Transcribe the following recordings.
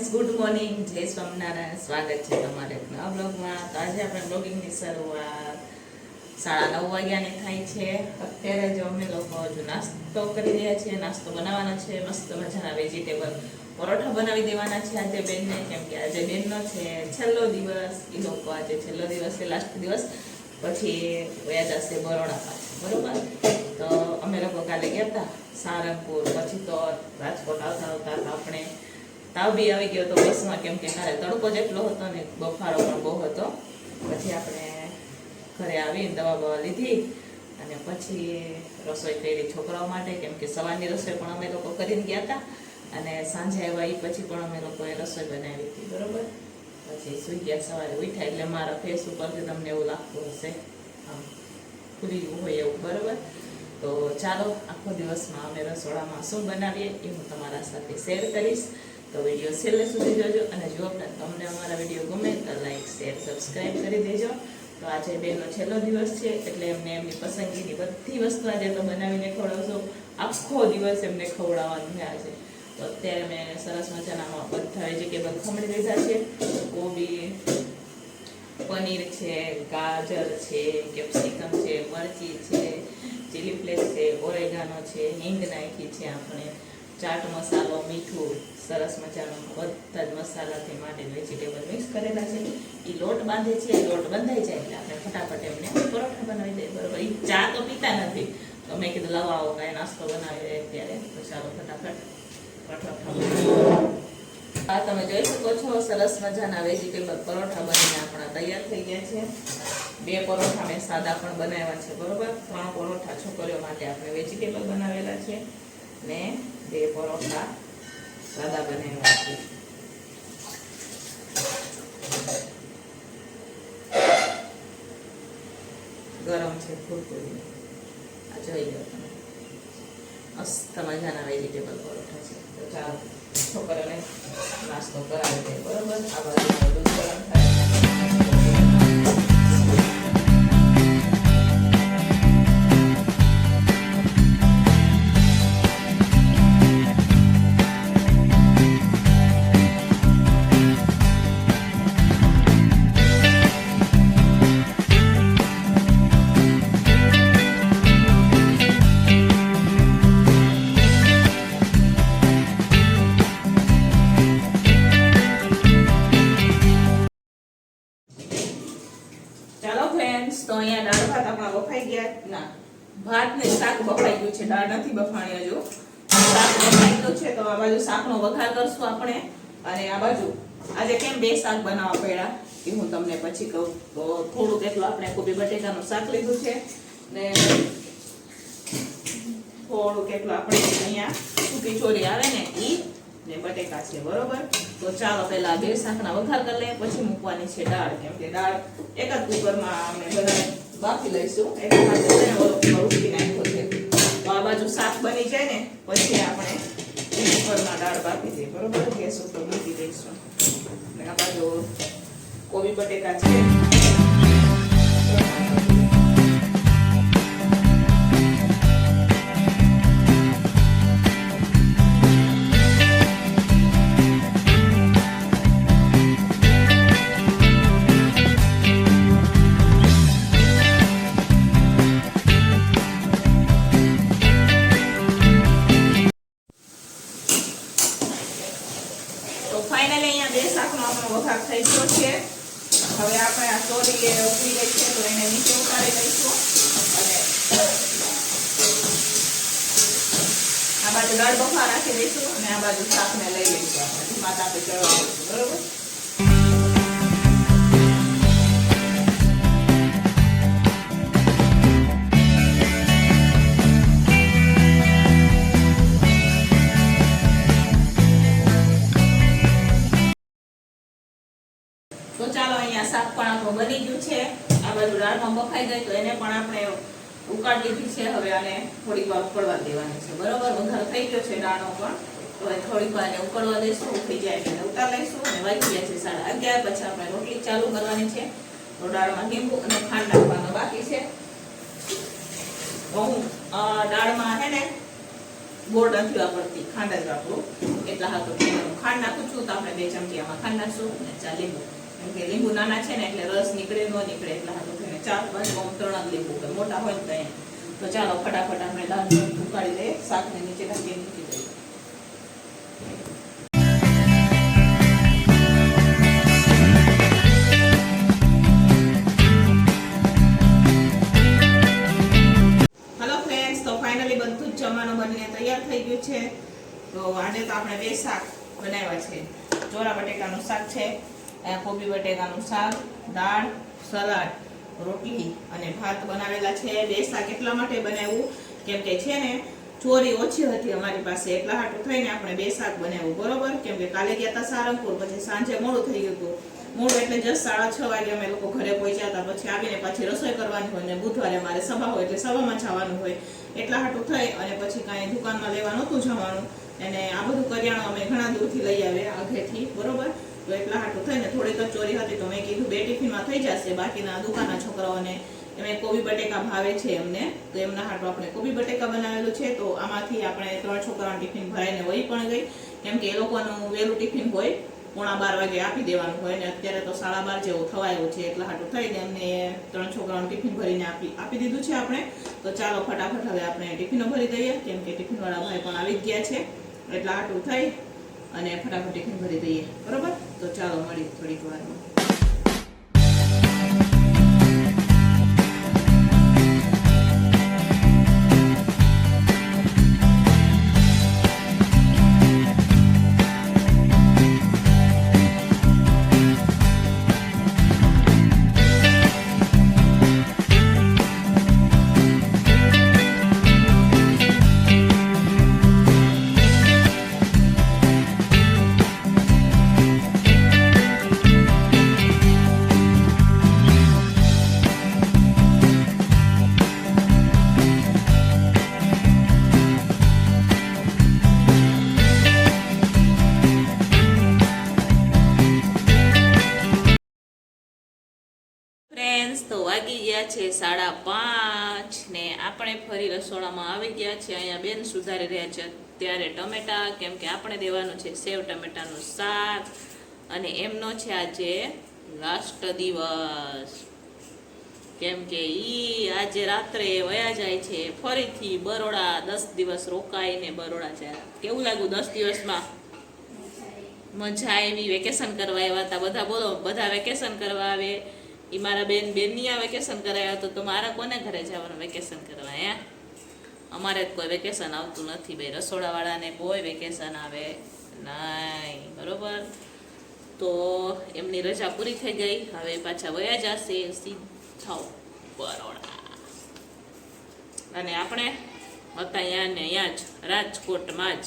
Friends good morning. જય સ્વામિનારાયણ. સ્વાગત છે તમારે નવા બ્લોગમાં. તો આજે આપણે બ્લોગિંગની શરૂઆત સાડા નવ વાગ્યાની થાય છે. અત્યારે જો અમે લોકો હજુ નાસ્તો કરી રહ્યા છીએ, નાસ્તો બનાવવાનો છે, મસ્ત મજાના વેજીટેબલ પરોઠા બનાવી દેવાના છે આજે બેનને, કેમ કે આજે બેનનો છે છેલ્લો દિવસ. એ લોકો આજે છેલ્લો દિવસ છે લાસ્ટ દિવસ. પછી વયા જશે બરોડા પાછા, બરોબર? તો અમે લોકો કાલે ગયા હતા સારંગપુર. પછી તો રાજકોટ આવતા આવતા આપણે તાવ બી આવી ગયો હતો બસમાં કેમ કે કાલે તડકો જેટલો હતો ને બફારો પણ બહુ હતો. પછી આપણે ઘરે આવીને દવા બવા લીધી અને પછી રસોઈ કરી છોકરાઓ માટે, કેમ કે સવારની રસોઈ પણ અમે લોકો કરીને ગયા હતા. અને સાંજે આવ્યા એ પછી પણ અમે લોકોએ રસોઈ બનાવી હતી, બરોબર? પછી સુઈ ગયા સવારે ઉઠ્યા એટલે મારા ફેસ ઉપરથી તમને એવું લાગતું હશે, આમ ખુલી ગયું હોય એવું, બરોબર? તો ચાલો, આખો દિવસમાં અમે રસોડામાં શું બનાવીએ એ હું તમારા સાથે શેર કરીશ. તો વીડિયો છેલ્લે સુધી જોજો અને જો તમને અમારા વીડિયો ગમે તો લાઈક, શેર સબસ્ક્રાઈબ કરી દેજો. તો આજે બેનો છેલ્લો દિવસ છે એટલે એમને એમની પસંદગીની બધી વસ્તુ આજે તો બનાવીને ખવડાવશો. આખો દિવસ એમને ખવડાવવાનું છે આજે. તો અત્યારે મેં સરસ મજાના બધા વેજીટેબલ ખમણી લીધા છે. કોબી, પનીર છે, ગાજર છે, કેપ્સિકમ છે, મરચી છે, ચીલી ફ્લેક્સ છે, ઓરેગાનો છે, હિંગ નાખી છે આપણે. ચાટ મસાલો, મીઠું, સરસ મજાનો બધા જ મસાલાથી માટે વેજીટેબલ મિક્સ કરેલા છે. એ લોટ બાંધે છે લોટ બંધાઈ જાય એટલે આપણે ફટાફટ એમને પરોઠા બનાવી દઈએ. બરોબર એ ચા તો પીતા નથી. તો મેં કીધું, લવા, આવો કાંઈ નાસ્તો બનાવી દે ત્યારે તો ચાલો ફટાફટ પરોઠા આ તમે જોઈ શકો છો, સરસ મજાના વેજીટેબલ પરોઠા બનીને આપણા તૈયાર થઈ ગયા છે. બે પરોઠા મેં સાદા પણ બનાવ્યા છે, બરોબર? ત્રણ પરોઠા છોકરીઓ માટે આપણે વેજીટેબલ બનાવેલા છે. ને બે પરોઠા સાદા બનાવ્યા છે ગરમ છે ફૂલકુલી આ જોઈ લો તમે. મસ્ત મજાના વેજીટેબલ પરોઠા છે. તો ચાલો, છોકરાને નાસ્તો કરાવી દે બરોબર? આ બાજુ ગરમ થાય. ભાત ને શાક બફાઈ ગયું છે. દાળ નથી બફાણી હજુ શાક બફાઈ ગયું છે તો આ બાજુ શાકનો વઘાર કરશું આપણે. અને આ બાજુ આજે કેમ બે શાક બનાવવા પડ્યા એ હું તમને પછી કહું. તો થોડુંક એટલું આપણે કોબી બટેકાનું શાક લીધું છે. ને થોડુંક એટલું આપણે અહીંયા સૂકી ચોરી આવે ને એ ને બટેકા છે, બરોબર? તો ચાલો પહેલા બે શાકના વઘાર કરી લઈએ, પછી મૂકવાની છે દાળ. કેમ કે દાળ એક જ કુકરમાં અમે બધા બાફી લઈશું. એક સાથે છે ને ઓલો નાખ્યો છે. તો આ બાજુ શાક બની જાય ને, પછી આપણે કુકરમાં દાળ બાફી દઈએ. બરોબર? ગેસ ઉપર મૂકી દઈશું. અને આ બાજુ કોબી બટેકા છે. દાળમાં જાય તો એને પણ આપણે ઉકાળ લીધી છે, હવે આને થોડીક ઉકળવા દેવાની છે. બરોબર? વઘાર થઈ ગયો છે દાણો પણ. તો હવે થોડીક વાર ઉકળવા દઈશું ઉકળી જાય એટલે ઉતાર લઈશું અને વાગી જાય છે સાડા અગિયાર. પછી આપણે રોટલી ચાલુ કરવાની છે. તો દાળમાં લીંબુ અને ખાંડ નાખવાનો બાકી છે. તો હું દાળમાં હે ને ગોળ નથી વાપરતી ખાંડ જ વાપરું એટલા હાથો ખાંડ નાખું છું તો આપણે બે ચમચી આમાં ખાંડ નાખશું અને ચા લીંબુ. કેમ કે લીંબુ નાના છે ને એટલે રસ નીકળે, ન નીકળે એટલે હાથો થઈને ચાર, પાંચ આમ ત્રણ જ લીંબુ હોય. મોટા હોય ને તો ચાલો ફટાફટ આપણે દાળ ઉકાળી દઈએ શાકને નીચે ઢાંકી મૂકી દઈએ. જ જમવાનું બનીને તૈયાર થઈ ગયું છે. તો આજે તો આપણે બે શાક બનાવ્યા છે. ચોરા બટેકાનું શાક છે. કોબી બટેકાનું શાક, દાળ, સલાડ, રોટલી અને ભાત બનાવેલા છે. બે શાક એટલા માટે બનાવ્યું? કેમ કે છે ને, ચોરી ઓછી હતી અમારી પાસે. એટલા હાટું થઈને આપણે બે શાક બનાવ્યું, બરોબર? કેમ કે કાલે ગયા હતા સારંગપુર, પછી સાંજે મોડું થઈ ગયું હતું. મોડું એટલે જસ્ટ સાડા છ વાગે અમે લોકો ઘરે પહોંચ્યા હતા. પછી આવીને પાછી રસોઈ કરવાની હોય ને, બુધવારે અમારે સભા હોય એટલે સભામાં જવાનું હોય. એટલા હાટું થઈ અને પછી કાંઈ દુકાનમાં લેવા નહોતું જવાનું. અને આ બધું કરિયાણું અમે ઘણા દૂરથી લઈ આવ્યા આગેથી બરોબર? તો એટલા હાટું થઈને થોડીક જ ચોરી હતી તો મેં કીધું, બે ટિફિનમાં થઈ જશે, બાકીના દુકાનના છોકરાઓને એમને કોબી બટેકા ભાવે છે એમને, તો એમના હાટું આપણે કોબી બટેકા બનાવેલું છે, તો આમાંથી આપણે ત્રણ છોકરાનું ટિફિન ભરાઈને વહી પણ ગઈ. કેમ કે એ લોકોનું વહેલું ટિફિન હોય, પોણા બાર વાગે આપી દેવાનું હોય ને અત્યારે તો સાડા બાર જેવું થવાયું છે, એટલા હાટું થઈને એમને ત્રણ છોકરાનું ટિફિન ભરીને આપી આપી દીધું છે આપણે. તો ચાલો ફટાફટ હવે આપણે ટિફિનો ભરી દઈએ, કેમ કે ટિફિનવાળા ભાઈ પણ આવી ગયા છે, એટલા હાટું થઈ. અને ફટાફટ ભરી દઈએ. બરોબર? તો ચાલો મળી થોડીક વારમાં. છે સાડા પાંચ ને આપણે ફરી રસોડામાં આવી ગયા છે. અહીંયા બેન સુધારી રહ્યા છે. અત્યારે ટમેટા, કેમ કે આપણે દેવાનું છે સેવ ટમેટાનું શાક અને એમનો છે આજે લાસ્ટ દિવસ. કેમ કે ઈ આજે રાત્રે વયા જાય છે. ફરીથી બરોડા દસ દિવસ રોકાઈને બરોડા જાય કેવું લાગ્યું દસ દિવસમાં? મજા આવી. વેકેશન કરવા આવ્યા હતા. બધા બોલો, બધા વેકેશન કરવા આવે. ઈ મારા બેન બેનની આ વેકેશન કરાવ્યા હતો, તો મારા કોને ઘરે જવાનું વેકેશન કરવા, હે? અમારે કોઈ વેકેશન આવતું નથી ભાઈ. રસોડાવાળાને કોઈ વેકેશન આવે નહીં, બરોબર? તો એમની રજા પૂરી થઈ ગઈ. હવે પાછા વયા જશે, સીધા બરોડા અને આપણે હતા અહીંયા ને અહીંયા જ, રાજકોટમાં જ.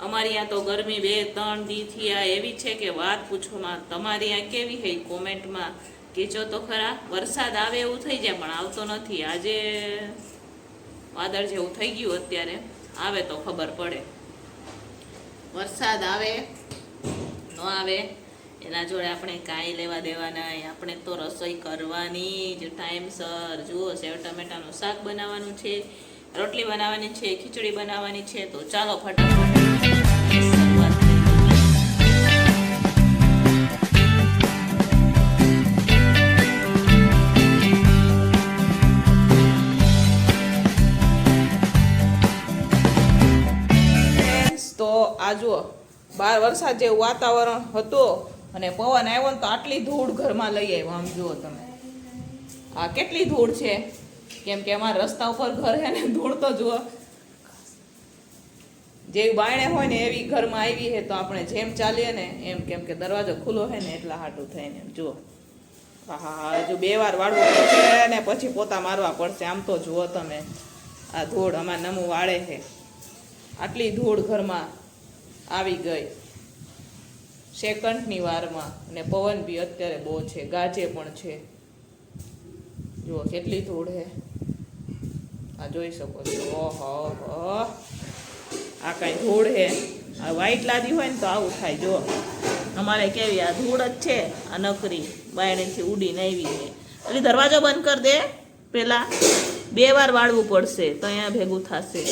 અમારી અહીંયા તો ગરમી બે ત્રણ દીથી આ એવી છે કે વાત પૂછોમાં તમારી અહીંયા કેવી હે કોમેન્ટમાં? કહેજો તો ખરા. વરસાદ આવે એવું થઈ જાય, પણ આવતો નથી. આજે વાદળ જેવું થઈ ગયું અત્યારે. આવે તો ખબર પડે. વરસાદ આવે, ન આવે, એના જોડે આપણે કાંઈ લેવા દેવાના આપણે તો રસોઈ કરવાની જ. ટાઈમસર જુઓ, સેવ ટમેટાનું શાક બનાવવાનું છે, રોટલી બનાવવાની છે, ખીચડી બનાવવાની છે. તો ચાલો ફટાફટ. આ જુઓ, બાર વરસાદ જેવું વાતાવરણ હતું અને પવન આવ્યો ને તો આટલી ધૂળ ઘરમાં લઈ આવ્યો. આમ જુઓ તમે. આ કેટલી ધૂળ છે? કેમ કે અમારા રસ્તા ઉપર ઘર છે ને, ધૂળ તો જુઓ. જેવી બાયણે હોય ને એવી ઘરમાં આવી છે તો આપણે જેમ ચાલીએ ને એમ કેમ કે દરવાજો ખુલ્લો હોય ને એટલા હાટું થઈને જુઓ. હા હજુ બે વાર વાળવું પડશે ને પછી પોતા મારવા પડશે. આમ તો જુઓ તમે. આ ધૂળ અમારે નમું વાળે છે. આટલી ધૂળ ઘરમાં આવી ગઈ. સેકન્ડની વારમાં અને પવન બી અત્યારે બહુ છે, ગાજે પણ છે. જુઓ કેટલી ધૂળ છે આ જોઈ શકો છો. ઓહો, હો. આ કાંઈ ધૂળ છે આ વ્હાઈટ લાદી હોય ને તો આવું થાય. જો અમારે કેવી આ ધૂળ જ છે, આ નકરી બાયણેથી ઉડીને આવી છે. એટલે દરવાજો બંધ કરી દે. પેલા બે વાર વાળવું પડશે, તો અહીંયા ભેગું થશે.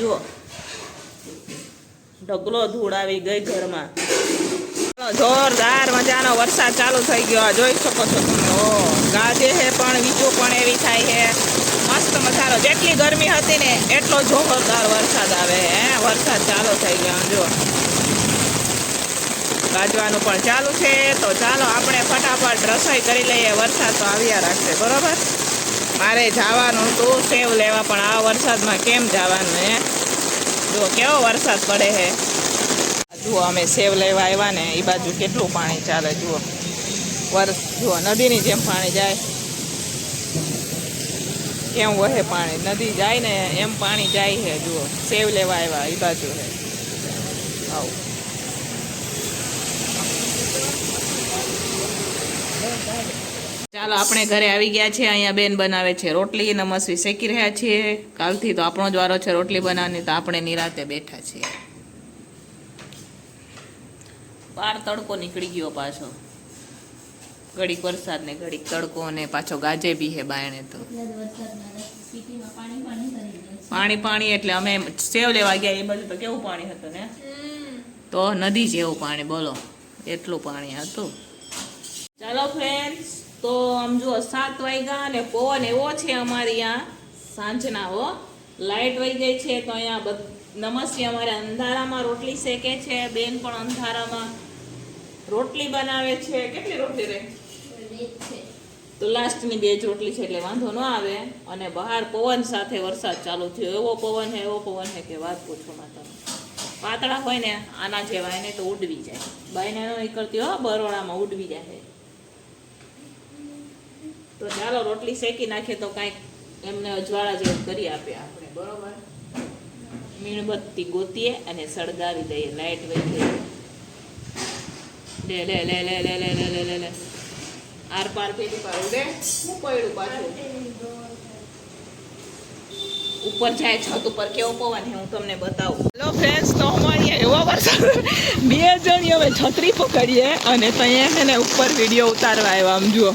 જુઓ. ઢગલો ધૂળ આવી ગઈ ઘરમાં. જોરદાર મજાનો વરસાદ ચાલુ થઈ ગયો. જોઈ શકો છો તમે. ગાજે છે પણ વીજું પણ એવી થાય છે મસ્ત મજાનો. જેટલી ગરમી હતી ને એટલો જોરદાર વરસાદ આવે હે. વરસાદ ચાલુ થઈ ગયો જુઓ. ગાજવાનું પણ ચાલુ છે. તો ચાલો આપણે ફટાફટ રસોઈ કરી લઈએ. વરસાદ તો આવ્યા રાખશે, બરોબર? મારે જવાનું હતું. સેવ લેવા, પણ આ વરસાદમાં કેમ જવાનું હે? જો કેવો વરસાદ પડે છે. જુઓ, અમે સેવ લેવા આવ્યા ને એ બાજુ કેટલું પાણી ચાલે, જુઓ. વરસ, જુઓ, નદીની જેમ પાણી જાય. કેમ વહે પાણી? નદી જાય ને, એમ પાણી જાય છે, જુઓ. સેવ લેવા આવ્યા એ બાજુ છે. આવું. ચાલો આપણે ઘરે આવી ગયા છે અહીંયા બેન બનાવે છે રોટલી નમસ્વી શેકી રહ્યા છીએ. કાલથી તો આપણો જ વારો છે રોટલી બનાવવાની તો આપણે નિરાતે બેઠા છીએ. બાર તડકો નીકળી ગયો પાછો. ઘડીક વરસાદ ને ઘડીક તડકો ને પાછો ગાજે બી હે બાયણે તો. પાણી પાણી એટલે અમે સેવ લેવા ગયા એ બધું તો કેવું પાણી હતું ને? તો નદી જેવું પાણી બોલો એટલું પાણી હતું. ચાલો ફ્રેન્ડ્સ તો આમ જુઓ, સાત વાગ્યા અને પવન એવો છે અમારે અહીંયા સાંજના, હો. લાઇટ વહી ગઈ છે તો અહીંયા બધ, નમસ્તે, અમારે અંધારામાં રોટલી શેકે છે, બેન પણ અંધારામાં રોટલી બનાવે છે. કેટલી રોટલી રહે તો લાસ્ટની બે જ રોટલી છે એટલે વાંધો ન આવે. અને બહાર પવન સાથે વરસાદ ચાલુ થયો. એવો પવન હે, એવો પવન હે કે વાત પૂછો માતા પાતળા હોય ને, આના જેવા, એને તો ઉડવી જાય. બાઈને નીકળતી, હો, બરોડામાં ઉડવી જાય. તો ચાલો રોટલી શેકી નાખીએ તો કાંઈક એમને અજવાળા જેવું કરી આપીએ આપણે, બરોબર? મીણબત્તી ગોતીએ અને સળગાવી દઈએ, લાઈટ વહી લે લે લે લે લે લે લે લે લે લે. આર પાર પેલી પાર ઉડે. હું પડ્યું પાછું? ઉપર જાય, છત ઉપર કેવો પવન હું તમને બતાવું. હેલો ફ્રેન્ડ્સ તો અમારી એવો વરસાદ બે જણી હવે છત્રી પકડીએ અને ત્યાં છે ને ઉપર વીડિયો ઉતારવા આવ્યા, આમ જુઓ.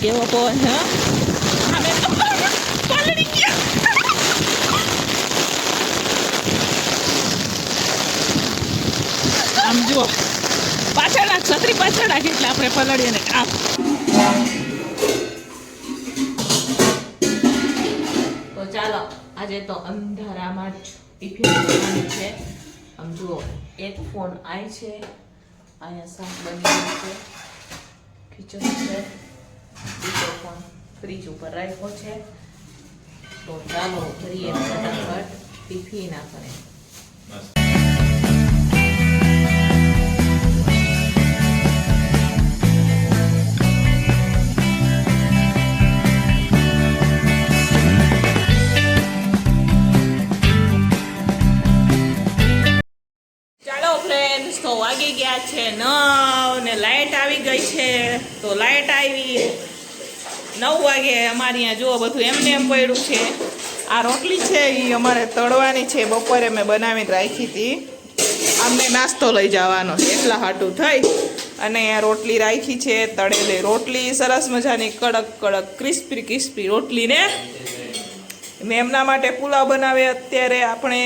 કેવો પવન છે આમ જુઓ. પાછળ છત્રી પાછળ રાખી એટલે આપણે પલળીએ ને આમ તો ચાલો, આજે તો અંધારામાં જ ટિફિન કરવાની છે. આમ જુઓ, એક ફોન આય છે, અહીંયા શાક બની છે, ખીચડી છે. બીજો ફ્રીજ ઉપર રાખ્યો છે. તો ચાલો કરીએ ફટાફટ. ટિફિન આપણે. વાગી ગયા છે નવ ને લાઈટ આવી ગઈ છે. તો લાઈટ આવી. નવ વાગે અમારે અહીંયા જુઓ બધું એમને એમ પડ્યું છે. આ રોટલી છે એ અમારે તળવાની છે. બપોરે મેં બનાવીને રાખી હતી. અમને નાસ્તો લઈ જવાનો છે. એટલા હાટું થઈ. અને અહીંયા રોટલી રાખી છે, તળેલી રોટલી. સરસ મજાની કડક કડક, ક્રિસ્પી ક્રિસ્પી રોટલી ને મેં એમના માટે પુલાવ બનાવે. અત્યારે આપણે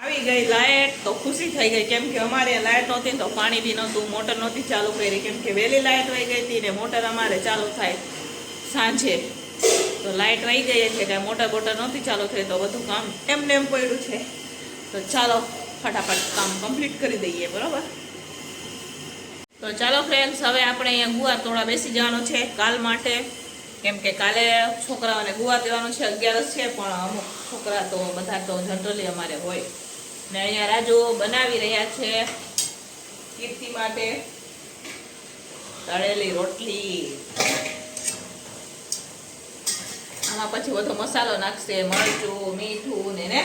આવી ગઈ લાઇટ તો ખુશી થઈ ગઈ. કેમ કે અમારે લાઇટ નહોતી તો પાણી બી નહોતું, મોટર નહોતી ચાલુ કરી. કેમ કે વહેલી લાઇટ વહી ગઈ હતી ને મોટર અમારે ચાલુ થાય. સાંજે. તો લાઇટ વહી ગઈ છે કાંઈ મોટર બોટર નહોતી ચાલુ થઈ તો બધું કામ એમને એમ પડ્યું છે. તો ચાલો, ફટાફટ કામ કમ્પ્લીટ કરી દઈએ, બરાબર? તો ચાલો ફ્રેન્ડ્સ હવે આપણે અહીંયા ગુવા તોડા બેસી જવાનું છે, કાલ માટે. કેમ કે કાલે છોકરાઓને ગુવા દેવાનું છે, અગિયારસ છે, પણ અમુક છોકરા તો બધા તો જનરલી અમારે હોય. ને અહીંયા રાજુ બનાવી રહ્યા છે કીર્તિ માટે તળેલી રોટલી. આમાં પછી બધો મસાલો નાખશે, મરચું, મીઠું ને ને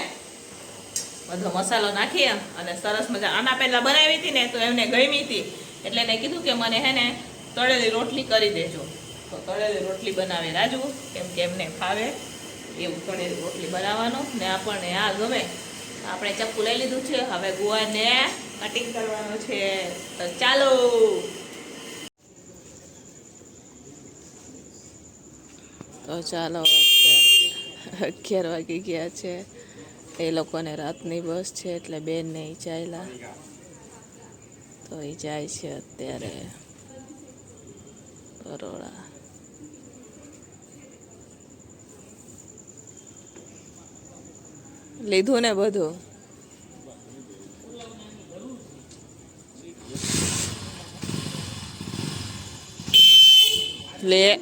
બધો મસાલો નાખી અને સરસ મજા આના પહેલા બનાવી હતી ને તો એમને ગમી હતી. એટલે એને કીધું કે મને હે ને તળેલી રોટલી કરી દેજો. તો તળેલી રોટલી બનાવે રાજુ, કેમ કે એમને ફાવે એવું તળેલી રોટલી બનાવવાનું ને આપણને આ ગમે. આપણે ચપ્પુ લઈ લીધું છે, હવે ગુવાને કટિંગ કરવાનું છે. તો ચાલો! તો ચાલો અત્યારે અગિયાર વાગી ગયા છે. એ લોકોને રાતની બસ છે એટલે બેન ને ઈ ચાલ્યા. તો એ જાય છે અત્યારે બરોડા. લીધું ને બધું? લે.